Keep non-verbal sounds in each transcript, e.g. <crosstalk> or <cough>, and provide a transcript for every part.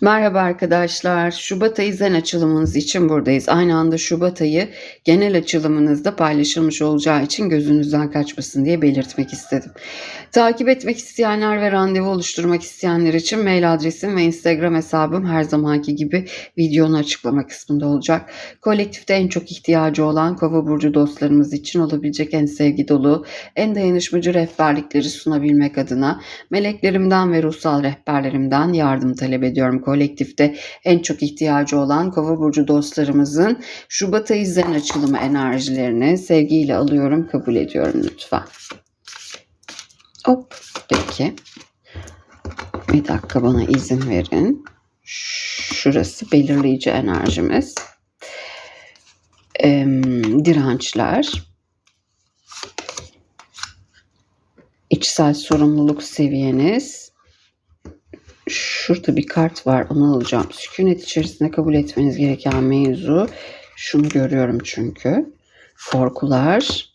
Merhaba arkadaşlar. Şubat ayı zen açılımınız için buradayız. Aynı anda Şubat ayı genel açılımınızda paylaşılmış olacağı için gözünüzden kaçmasın diye belirtmek istedim. Takip etmek isteyenler ve randevu oluşturmak isteyenler için mail adresim ve Instagram hesabım her zamanki gibi videonun açıklama kısmında olacak. Kolektifte en çok ihtiyacı olan Kova burcu dostlarımız için olabilecek en sevgi dolu, en dayanışmacı rehberlikleri sunabilmek adına meleklerimden ve ruhsal rehberlerimden yardım talep ediyorum kolektifte en çok ihtiyacı olan Kova burcu dostlarımızın Şubat ayı zen açılımı enerjilerini sevgiyle alıyorum, kabul ediyorum lütfen. Hop, peki. Bir dakika bana izin verin. Şurası belirleyici enerjimiz. Ee, dirençler. içsel sorumluluk seviyeniz. Şurada bir kart var onu alacağım. Sükunet içerisinde kabul etmeniz gereken mevzu. Şunu görüyorum çünkü. Korkular,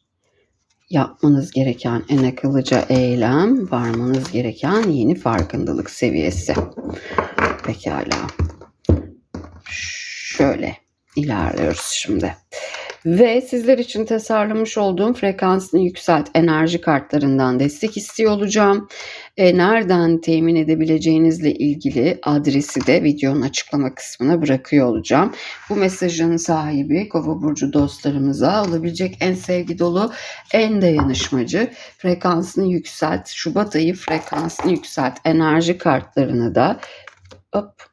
yapmanız gereken en akıllıca eylem, varmanız gereken yeni farkındalık seviyesi. Pekala. Şöyle ilerliyoruz şimdi. Ve sizler için tasarlamış olduğum frekansını yükselt enerji kartlarından destek istiyor olacağım. E, nereden temin edebileceğinizle ilgili adresi de videonun açıklama kısmına bırakıyor olacağım. Bu mesajın sahibi Kova burcu dostlarımıza olabilecek en sevgi dolu, en dayanışmacı frekansını yükselt. Şubat ayı frekansını yükselt enerji kartlarını da hop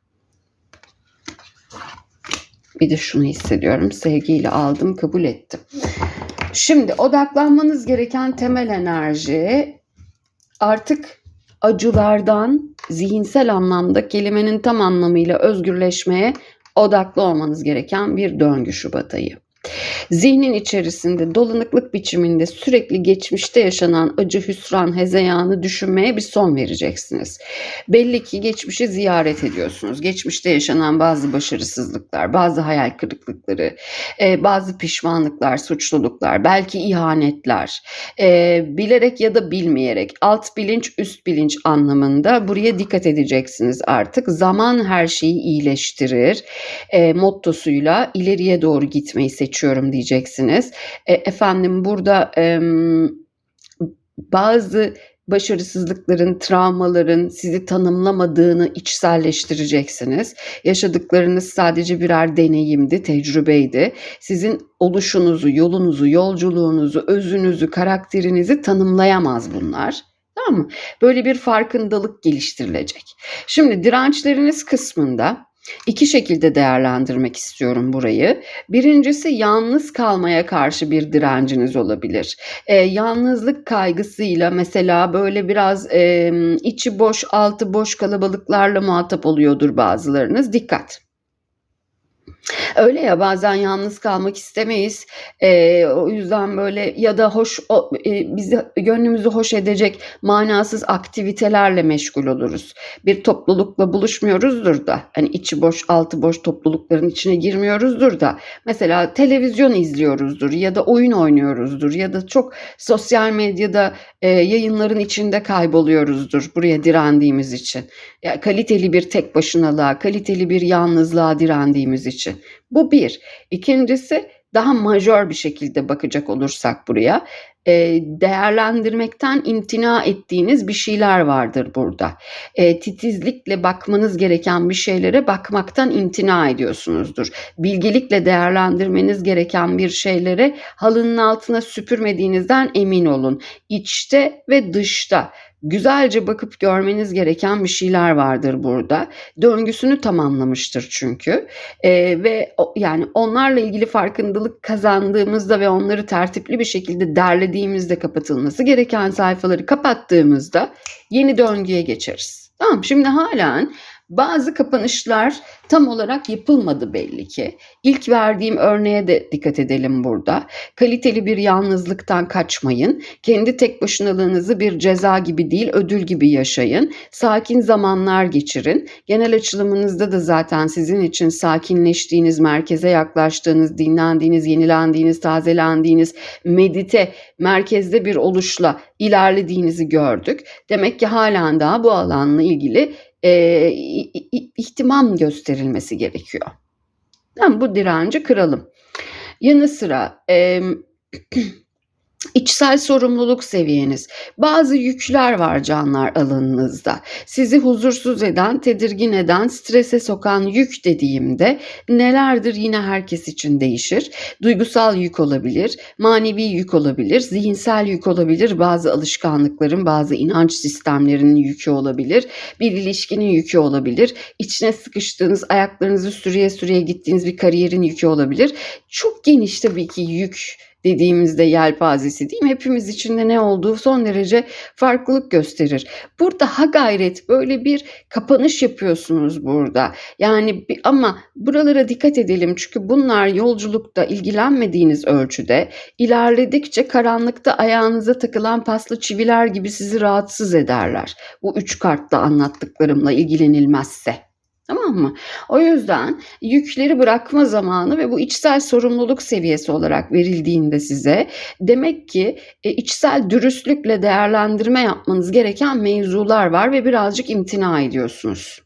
bir de şunu hissediyorum. Sevgiyle aldım, kabul ettim. Şimdi odaklanmanız gereken temel enerji artık acılardan zihinsel anlamda kelimenin tam anlamıyla özgürleşmeye odaklı olmanız gereken bir döngü Şubat ayı. Zihnin içerisinde dolanıklık biçiminde sürekli geçmişte yaşanan acı, hüsran, hezeyanı düşünmeye bir son vereceksiniz. Belli ki geçmişi ziyaret ediyorsunuz. Geçmişte yaşanan bazı başarısızlıklar, bazı hayal kırıklıkları, e, bazı pişmanlıklar, suçluluklar, belki ihanetler, e, bilerek ya da bilmeyerek alt bilinç, üst bilinç anlamında buraya dikkat edeceksiniz artık. Zaman her şeyi iyileştirir e, mottosuyla ileriye doğru gitmeyi seçiyorsunuz seçiyorum diyeceksiniz. E, efendim burada e, bazı başarısızlıkların, travmaların sizi tanımlamadığını içselleştireceksiniz. Yaşadıklarınız sadece birer deneyimdi, tecrübeydi. Sizin oluşunuzu, yolunuzu, yolculuğunuzu, özünüzü, karakterinizi tanımlayamaz bunlar. Tamam mı? Böyle bir farkındalık geliştirilecek. Şimdi dirençleriniz kısmında İki şekilde değerlendirmek istiyorum burayı. Birincisi yalnız kalmaya karşı bir direnciniz olabilir. E, yalnızlık kaygısıyla mesela böyle biraz e, içi boş, altı boş kalabalıklarla muhatap oluyordur bazılarınız. Dikkat. Öyle ya bazen yalnız kalmak istemeyiz. Eee, o yüzden böyle ya da hoş o eee, bizi gönlümüzü hoş edecek manasız aktivitelerle meşgul oluruz. Bir toplulukla buluşmuyoruzdur da hani içi boş, altı boş toplulukların içine girmiyoruzdur da mesela televizyon izliyoruzdur ya da oyun oynuyoruzdur ya da çok sosyal medyada eee, yayınların içinde kayboluyoruzdur buraya direndiğimiz için. Ya kaliteli bir tek başınalığa, kaliteli bir yalnızlığa direndiğimiz için. Bu bir. İkincisi daha majör bir şekilde bakacak olursak buraya e, değerlendirmekten imtina ettiğiniz bir şeyler vardır burada. E, titizlikle bakmanız gereken bir şeylere bakmaktan imtina ediyorsunuzdur. Bilgelikle değerlendirmeniz gereken bir şeylere halının altına süpürmediğinizden emin olun. İçte ve dışta güzelce bakıp görmeniz gereken bir şeyler vardır burada. Döngüsünü tamamlamıştır çünkü. E, ve o, yani onlarla ilgili farkındalık kazandığımızda ve onları tertipli bir şekilde derlediğimizde kapatılması gereken sayfaları kapattığımızda yeni döngüye geçeriz. Tamam şimdi halen bazı kapanışlar tam olarak yapılmadı belli ki. İlk verdiğim örneğe de dikkat edelim burada. Kaliteli bir yalnızlıktan kaçmayın. Kendi tek başınalığınızı bir ceza gibi değil, ödül gibi yaşayın. Sakin zamanlar geçirin. Genel açılımınızda da zaten sizin için sakinleştiğiniz, merkeze yaklaştığınız, dinlendiğiniz, yenilendiğiniz, tazelendiğiniz, medite, merkezde bir oluşla ilerlediğinizi gördük. Demek ki halen daha bu alanla ilgili e, ihtimam gösterilmesi gerekiyor. Yani bu direnci kıralım. Yanı sıra e, <clears throat> İçsel sorumluluk seviyeniz. Bazı yükler var canlar alanınızda. Sizi huzursuz eden, tedirgin eden, strese sokan yük dediğimde nelerdir yine herkes için değişir. Duygusal yük olabilir, manevi yük olabilir, zihinsel yük olabilir, bazı alışkanlıkların, bazı inanç sistemlerinin yükü olabilir, bir ilişkinin yükü olabilir, içine sıkıştığınız, ayaklarınızı sürüye sürüye gittiğiniz bir kariyerin yükü olabilir. Çok geniş tabii ki yük dediğimizde yelpazesi değil mi? Hepimiz içinde ne olduğu son derece farklılık gösterir. Burada ha gayret böyle bir kapanış yapıyorsunuz burada. Yani ama buralara dikkat edelim çünkü bunlar yolculukta ilgilenmediğiniz ölçüde ilerledikçe karanlıkta ayağınıza takılan paslı çiviler gibi sizi rahatsız ederler. Bu üç kartla anlattıklarımla ilgilenilmezse. Tamam mı? O yüzden yükleri bırakma zamanı ve bu içsel sorumluluk seviyesi olarak verildiğinde size demek ki e, içsel dürüstlükle değerlendirme yapmanız gereken mevzular var ve birazcık imtina ediyorsunuz.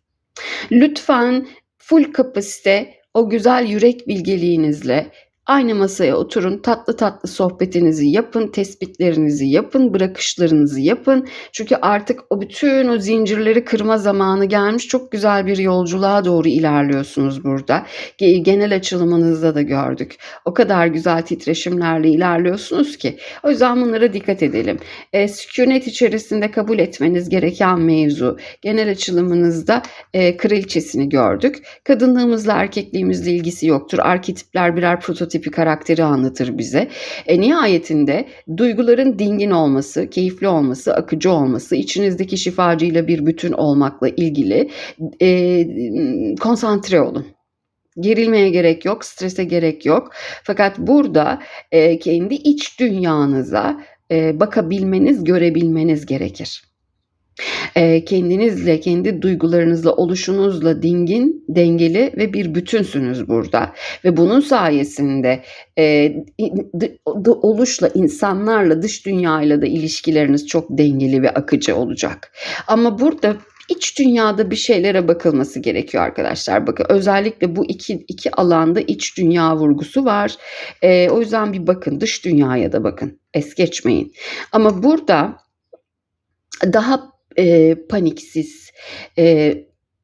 Lütfen full kapasite o güzel yürek bilgeliğinizle Aynı masaya oturun, tatlı tatlı sohbetinizi yapın, tespitlerinizi yapın, bırakışlarınızı yapın. Çünkü artık o bütün o zincirleri kırma zamanı gelmiş. Çok güzel bir yolculuğa doğru ilerliyorsunuz burada. Genel açılımınızda da gördük. O kadar güzel titreşimlerle ilerliyorsunuz ki. O yüzden bunlara dikkat edelim. E, sükunet içerisinde kabul etmeniz gereken mevzu. Genel açılımınızda e, kraliçesini gördük. Kadınlığımızla erkekliğimizle ilgisi yoktur. Arketipler birer prototip tipi karakteri anlatır bize. E, nihayetinde duyguların dingin olması, keyifli olması, akıcı olması, içinizdeki şifacıyla bir bütün olmakla ilgili e, konsantre olun. Gerilmeye gerek yok, strese gerek yok. Fakat burada e, kendi iç dünyanıza e, bakabilmeniz, görebilmeniz gerekir kendinizle, kendi duygularınızla, oluşunuzla dingin, dengeli ve bir bütünsünüz burada. Ve bunun sayesinde e, oluşla, insanlarla, dış dünyayla da ilişkileriniz çok dengeli ve akıcı olacak. Ama burada iç dünyada bir şeylere bakılması gerekiyor arkadaşlar. Bakın özellikle bu iki, iki alanda iç dünya vurgusu var. E, o yüzden bir bakın dış dünyaya da bakın. Es geçmeyin. Ama burada daha e, paniksiz, e,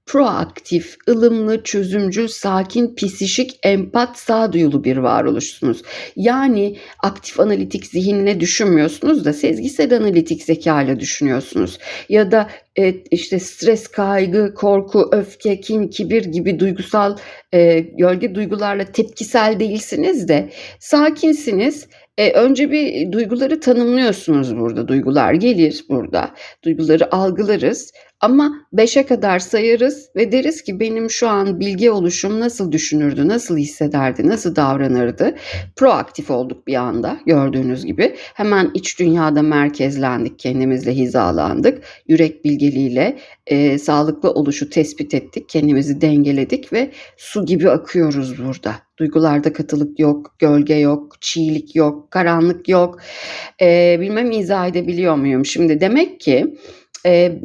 proaktif, ılımlı, çözümcül, sakin, psişik, empat, sağduyulu bir varoluşsunuz. Yani aktif analitik zihinle düşünmüyorsunuz da sezgisel analitik zeka ile düşünüyorsunuz. Ya da e, işte stres, kaygı, korku, öfke, kin, kibir gibi duygusal e, gölge duygularla tepkisel değilsiniz de sakinsiniz e, önce bir duyguları tanımlıyorsunuz burada. Duygular gelir burada. Duyguları algılarız. Ama beşe kadar sayarız ve deriz ki benim şu an bilgi oluşum nasıl düşünürdü, nasıl hissederdi, nasıl davranırdı. Proaktif olduk bir anda gördüğünüz gibi. Hemen iç dünyada merkezlendik, kendimizle hizalandık. Yürek bilgeliğiyle e, sağlıklı oluşu tespit ettik, kendimizi dengeledik ve su gibi akıyoruz burada. Duygularda katılık yok, gölge yok, çiğlik yok, karanlık yok. E, bilmem izah edebiliyor muyum? Şimdi demek ki e,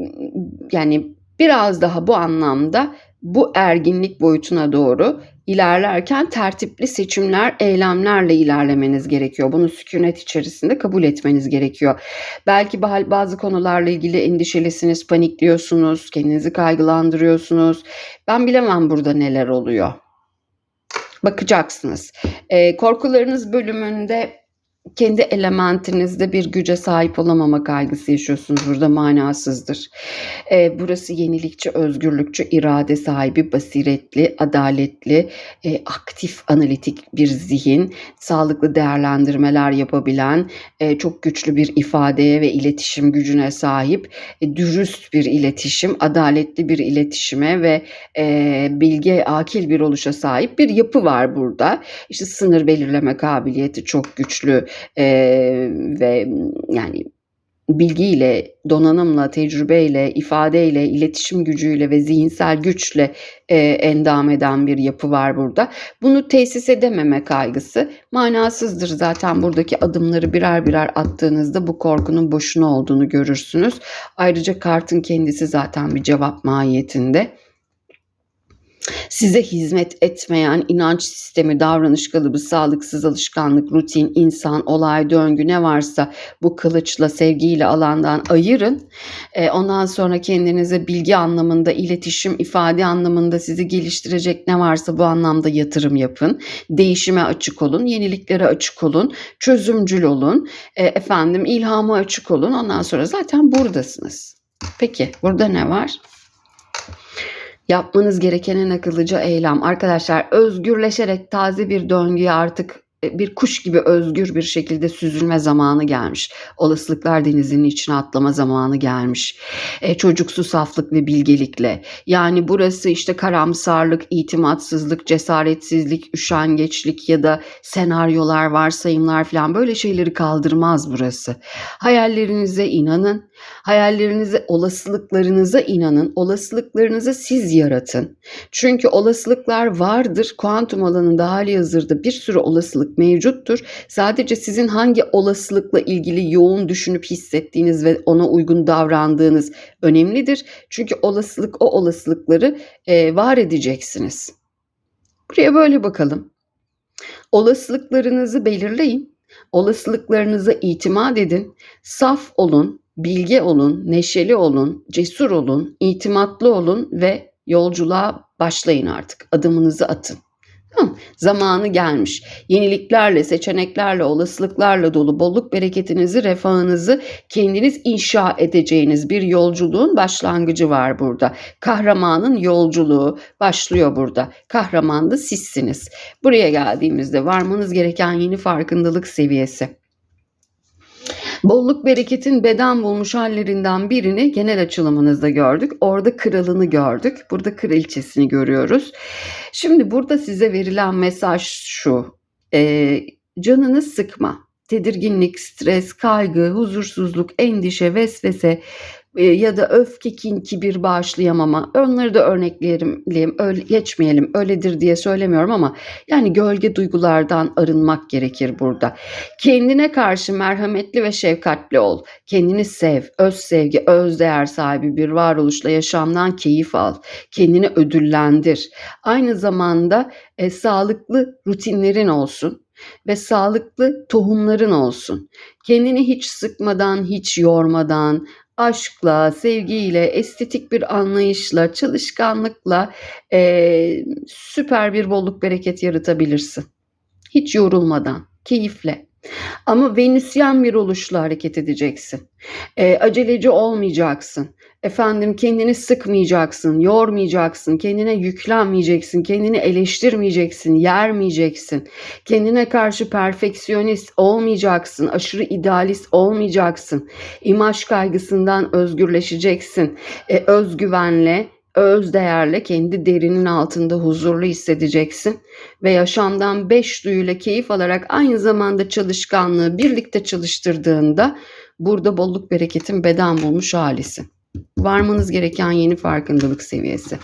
yani biraz daha bu anlamda bu erginlik boyutuna doğru ilerlerken tertipli seçimler, eylemlerle ilerlemeniz gerekiyor. Bunu sükunet içerisinde kabul etmeniz gerekiyor. Belki bazı konularla ilgili endişelisiniz, panikliyorsunuz, kendinizi kaygılandırıyorsunuz. Ben bilemem burada neler oluyor. Bakacaksınız. E, korkularınız bölümünde kendi elementinizde bir güce sahip olamama kaygısı yaşıyorsunuz. Burada manasızdır. E, burası yenilikçi, özgürlükçü, irade sahibi, basiretli, adaletli, e, aktif, analitik bir zihin, sağlıklı değerlendirmeler yapabilen, e, çok güçlü bir ifadeye ve iletişim gücüne sahip, e, dürüst bir iletişim, adaletli bir iletişime ve e, bilge, akil bir oluşa sahip bir yapı var burada. İşte sınır belirleme kabiliyeti çok güçlü, e, ve yani bilgiyle, donanımla, tecrübeyle, ifadeyle, iletişim gücüyle ve zihinsel güçle e, endam eden bir yapı var burada. Bunu tesis edememe kaygısı manasızdır. Zaten buradaki adımları birer birer attığınızda bu korkunun boşuna olduğunu görürsünüz. Ayrıca kartın kendisi zaten bir cevap mahiyetinde size hizmet etmeyen inanç sistemi, davranış kalıbı, sağlıksız alışkanlık, rutin, insan, olay, döngü ne varsa bu kılıçla, sevgiyle alandan ayırın. E, ondan sonra kendinize bilgi anlamında, iletişim, ifade anlamında sizi geliştirecek ne varsa bu anlamda yatırım yapın. Değişime açık olun, yeniliklere açık olun, çözümcül olun, e, efendim ilhama açık olun. Ondan sonra zaten buradasınız. Peki burada ne var? Yapmanız gereken en akıllıca eylem. Arkadaşlar özgürleşerek taze bir döngüye artık bir kuş gibi özgür bir şekilde süzülme zamanı gelmiş. Olasılıklar denizinin içine atlama zamanı gelmiş. E, çocuksu saflık ve bilgelikle. Yani burası işte karamsarlık, itimatsızlık, cesaretsizlik, üşengeçlik ya da senaryolar, varsayımlar falan böyle şeyleri kaldırmaz burası. Hayallerinize inanın. Hayallerinize, olasılıklarınıza inanın. Olasılıklarınızı siz yaratın. Çünkü olasılıklar vardır. Kuantum alanında hali hazırda bir sürü olasılık mevcuttur. Sadece sizin hangi olasılıkla ilgili yoğun düşünüp hissettiğiniz ve ona uygun davrandığınız önemlidir. Çünkü olasılık o olasılıkları e, var edeceksiniz. Buraya böyle bakalım. Olasılıklarınızı belirleyin. Olasılıklarınıza itimat edin. Saf olun, bilge olun, neşeli olun, cesur olun, itimatlı olun ve yolculuğa başlayın artık. Adımınızı atın. Zamanı gelmiş. Yeniliklerle, seçeneklerle, olasılıklarla dolu bolluk bereketinizi, refahınızı kendiniz inşa edeceğiniz bir yolculuğun başlangıcı var burada. Kahramanın yolculuğu başlıyor burada. Kahraman da sizsiniz. Buraya geldiğimizde varmanız gereken yeni farkındalık seviyesi. Bolluk bereketin beden bulmuş hallerinden birini genel açılımınızda gördük. Orada kralını gördük. Burada kraliçesini görüyoruz. Şimdi burada size verilen mesaj şu. E, canını sıkma. Tedirginlik, stres, kaygı, huzursuzluk, endişe, vesvese, ya da öfke, kin, kibir bağışlayamama. Onları da örnekleyelim, geçmeyelim. Öyledir diye söylemiyorum ama yani gölge duygulardan arınmak gerekir burada. Kendine karşı merhametli ve şefkatli ol. Kendini sev, öz sevgi, öz değer sahibi bir varoluşla yaşamdan keyif al. Kendini ödüllendir. Aynı zamanda e, sağlıklı rutinlerin olsun ve sağlıklı tohumların olsun. Kendini hiç sıkmadan, hiç yormadan, aşkla, sevgiyle, estetik bir anlayışla, çalışkanlıkla e, süper bir bolluk bereket yaratabilirsin. Hiç yorulmadan, keyifle. Ama Venüsyen bir oluşla hareket edeceksin. E, aceleci olmayacaksın. Efendim kendini sıkmayacaksın, yormayacaksın, kendine yüklenmeyeceksin, kendini eleştirmeyeceksin, yermeyeceksin. Kendine karşı perfeksiyonist olmayacaksın, aşırı idealist olmayacaksın. İmaj kaygısından özgürleşeceksin. E, özgüvenle, öz değerle kendi derinin altında huzurlu hissedeceksin ve yaşamdan beş duyuyla keyif alarak aynı zamanda çalışkanlığı birlikte çalıştırdığında burada bolluk bereketin beden bulmuş halisin. Varmanız gereken yeni farkındalık seviyesi.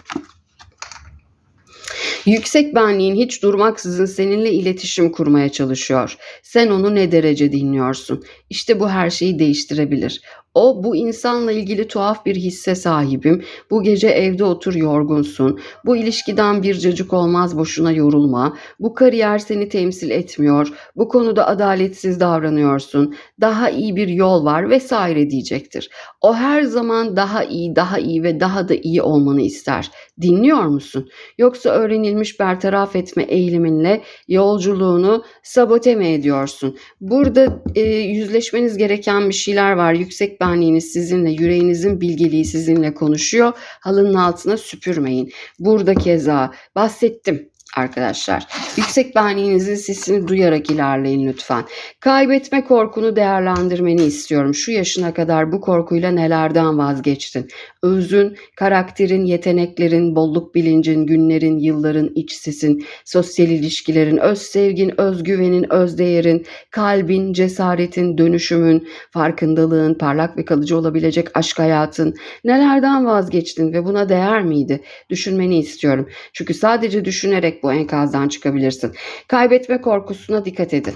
Yüksek benliğin hiç durmaksızın seninle iletişim kurmaya çalışıyor. Sen onu ne derece dinliyorsun? İşte bu her şeyi değiştirebilir. O bu insanla ilgili tuhaf bir hisse sahibim. Bu gece evde otur yorgunsun. Bu ilişkiden bir cacık olmaz boşuna yorulma. Bu kariyer seni temsil etmiyor. Bu konuda adaletsiz davranıyorsun. Daha iyi bir yol var vesaire diyecektir. O her zaman daha iyi, daha iyi ve daha da iyi olmanı ister. Dinliyor musun? Yoksa öğrenilmiş bertaraf etme eğiliminle yolculuğunu sabote mi ediyorsun? Burada e, yüzleşmeniz gereken bir şeyler var. Yüksek benliğiniz sizinle, yüreğinizin bilgeliği sizinle konuşuyor. Halının altına süpürmeyin. Burada keza bahsettim arkadaşlar. Yüksek benliğinizin sesini duyarak ilerleyin lütfen. Kaybetme korkunu değerlendirmeni istiyorum. Şu yaşına kadar bu korkuyla nelerden vazgeçtin? Özün, karakterin, yeteneklerin, bolluk bilincin, günlerin, yılların, iç sesin, sosyal ilişkilerin, öz sevgin, özgüvenin, özdeğerin, kalbin, cesaretin, dönüşümün, farkındalığın, parlak ve kalıcı olabilecek aşk hayatın, nelerden vazgeçtin ve buna değer miydi? Düşünmeni istiyorum. Çünkü sadece düşünerek bu enkazdan çıkabilirsin. Kaybetme korkusuna dikkat edin.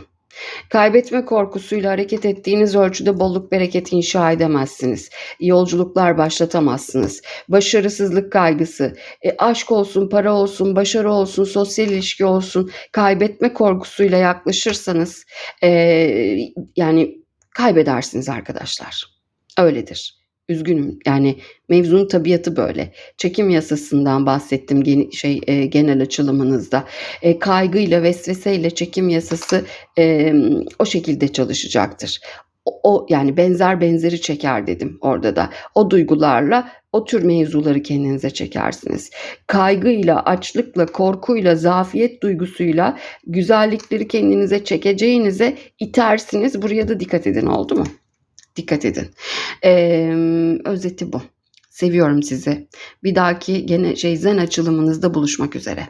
Kaybetme korkusuyla hareket ettiğiniz ölçüde bolluk bereket inşa edemezsiniz. Yolculuklar başlatamazsınız. Başarısızlık kaygısı, e, aşk olsun, para olsun, başarı olsun, sosyal ilişki olsun, kaybetme korkusuyla yaklaşırsanız e, yani kaybedersiniz arkadaşlar. Öyledir. Üzgünüm. Yani mevzunun tabiatı böyle. Çekim yasasından bahsettim gen- şey e, genel açılımınızda. E, kaygıyla vesveseyle çekim yasası e, o şekilde çalışacaktır. O, o yani benzer benzeri çeker dedim orada da. O duygularla o tür mevzuları kendinize çekersiniz. Kaygıyla, açlıkla, korkuyla, zafiyet duygusuyla güzellikleri kendinize çekeceğinize itersiniz. Buraya da dikkat edin oldu mu? Dikkat edin. Ee, özeti bu. Seviyorum sizi. Bir dahaki gene şey zen açılımınızda buluşmak üzere.